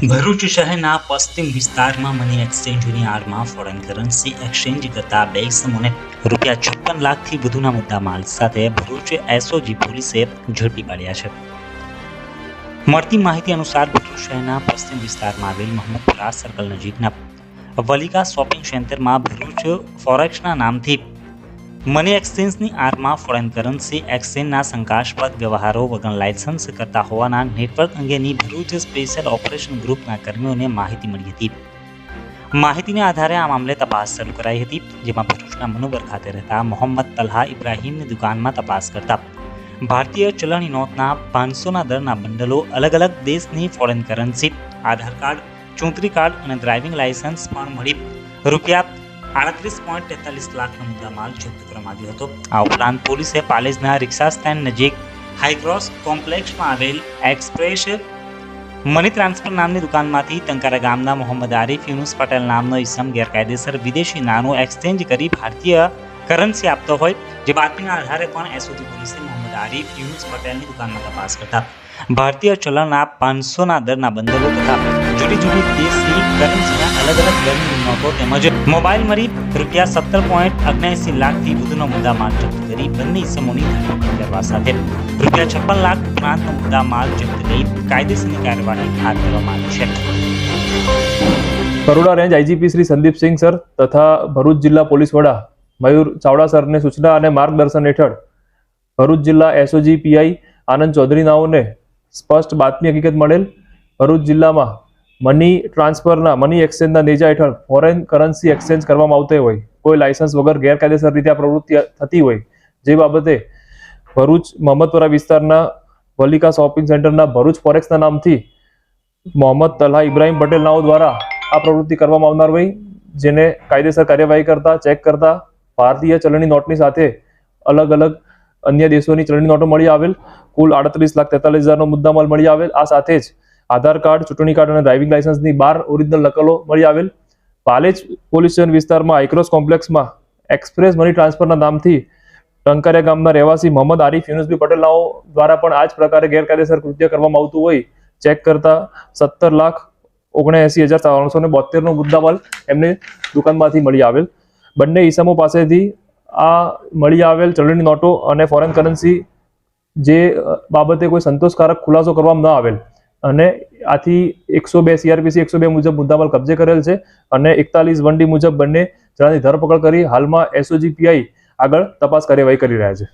ભરૂચ શહેરના પશ્ચિમ વિસ્તારમાં મની એક્સચેન્જની આડમાં ફોરેન કરન્સી એક્સચેન્જ કરતા બે ઇસમોને રૂપિયા છપ્પન લાખથી વધુના મુદ્દા માલ સાથે ભરૂચ એસઓજી પોલીસે ઝડપી પાડ્યા છે. મળતી માહિતી અનુસાર ભરૂચ શહેરના પશ્ચિમ વિસ્તારમાં આવેલ મોહમ્મદપુરા સર્કલ નજીકના વલિકા શોપિંગ સેન્ટરમાં ભરૂચ ફોરેક્સના નામથી મની એક્સચેન્જની આડમાં ફોરેન કરન્સી એક્સચેન્જના શંકાસ્પદ વ્યવહારો વગર લાયસન્સ કરતા હોવાના નેટવર્ક અંગેની ભરૂચ સ્પેશિયલ ઓપરેશન ગ્રુપના કર્મીઓને માહિતી મળી હતી. માહિતીને આધારે આ મામલે તપાસ શરૂ કરાઈ હતી, જેમાં ભરૂચના મનુબર ખાતે રહેતા મોહમ્મદ તલ્હા ઇબ્રાહીમની દુકાનમાં તપાસ કરતા. ભારતીય ચલણી નોટના પાંચસોના દરના બંડલો અલગ અલગ દેશની ફોરેન કરન્સી આધાર કાર્ડ, ચૂંટણી કાર્ડ અને ડ્રાઇવિંગ લાયસન્સ પણ મળી. રૂપિયા આડત્રીસ પોઈન્ટ તેતાલીસ લાખનો મુદ્દામાલ જપ્ત કરવામાં આવ્યો હતો. આ ઉપરાંત પોલીસે પાલેજના રિક્ષા સ્ટેન્ડ નજીક હાઈક્રોસ કોમ્પ્લેક્સમાં આવેલ એક્સપ્રેસ મની ટ્રાન્સફર નામની દુકાનમાંથી ટંકારા ગામના મોહમ્મદ આરીફ યુનુસ પટેલ નામનો ઇસમ ગેરકાયદેસર વિદેશી નાણું એક્સચેન્જ કરી ભારતીય કરન્સી આપતો હોય, જે બાતમીના આધારે પણ એસઓજી પોલીસે મોહમ્મદ આરીફ યુનુસ પટેલની દુકાનમાં તપાસ કરતા ભારતીય ચલણના પાંચસોના દરના બંદરો તથા જુદી જુદી દેશની કરન્સીના અલગ અલગ દરની નોટો તેમજ મોબાઈલ મળી રૂપિયા સત્તર પોઈન્ટ અગ્યાસી લાખથી વધુનો મુદ્દામાલ જપ્ત કરી બંને ઇસમોની ધરપકડ કરવા સાથે રૂપિયા છપ્પન લાખ ઉપરાંતનો મુદ્દામાલ જપ્ત કરી કાયદેસરની કાર્યવાહી હાથ ધરવામાં આવી છે. Baroda range IGP Shri Sandeepsinh sir તથા ભરૂચ જિલ્લા પોલીસ વડા મયુર ચાવડા સરની સૂચના અને માર્ગદર્શન હેઠળ ભરૂચ જિલ્લા એસઓજી પીઆઈ આનંદ ચૌધરી નાઓને સ્પષ્ટ બાતમી હકીકત મળેલ, ભરૂચ જિલ્લામાં મની ટ્રાન્સફરના, મની એક્સચેન્જના નેજા હેઠળ ફોરેન કરન્સી એક્સચેન્જ કરવામાં આવતી હોય. કોઈ લાયસન્સ વગર ગેરકાયદેસર રીતે આ પ્રવૃત્તિ થતી હોય. જે બાબતે ભરૂચ, મોહમ્મદપુરા વિસ્તારના વલિકા શોપિંગ સેન્ટરના ભરૂચ ફોરેક્સના નામથી મોહમ્મદ તલ્હા ઇબ્રાહીમ પટેલ નાઓ દ્વારા આ પ્રવૃત્તિ કરવામાં આવનાર હોય, જેને કાયદેસર કાર્યવાહી કરતા, ચેક કરતા ભારતીય ચલણી નોટની સાથે અલગ અલગ અન્ય દેશોની ચલણી નોટો મળી આવેલ. કુલ આડત્રીસ લાખ તેતાલીસ હજારનો મુદ્દામાલ મળી આવેલ. આ સાથે જ આધાર કાર્ડ, ચૂંટણી કાર્ડ અને ડ્રાઇવિંગ લાયસન્સની બાર ઓરિજિનલ નકલો મળી આવેલ. પાલેજ પોલીસ સ્ટેશન વિસ્તારમાં આઇક્રોસ કોમ્પ્લેક્સમાં એક્સપ્રેસ મની ટ્રાન્સફરના નામથી ટંકારિયા ગામના રહેવાસી મોહમ્મદ આરીફ યુનુસબી પટેલનાઓ દ્વારા પણ આ જ પ્રકારે ગેરકાયદેસર કૃત્ય કરવામાં આવતું હોય. ચેક કરતા સત્તર લાખ ઓગણએંસી હજાર ત્રણસો ને બોતેરનો મુદ્દામાલ એમને દુકાનમાંથી મળી આવેલ. બંને ઈસમો પાસેથી આ મળી આવેલ ચલણી નોટો અને ફોરેન કરન્સી જે બાબતે કોઈ સંતોષકારક ખુલાસો કરવામાં ન આવેલ. અને આથી એકસો બે સીઆરપીસી એકસો બે મુજબ મુદ્દામાલ કબજે કરેલ છે અને એકતાલીસ વન ડી મુજબ બંને જણાની ધરપકડ કરી હાલમાં એસઓજી પીઆઈ આગળ તપાસ કાર્યવાહી કરી રહ્યા છે.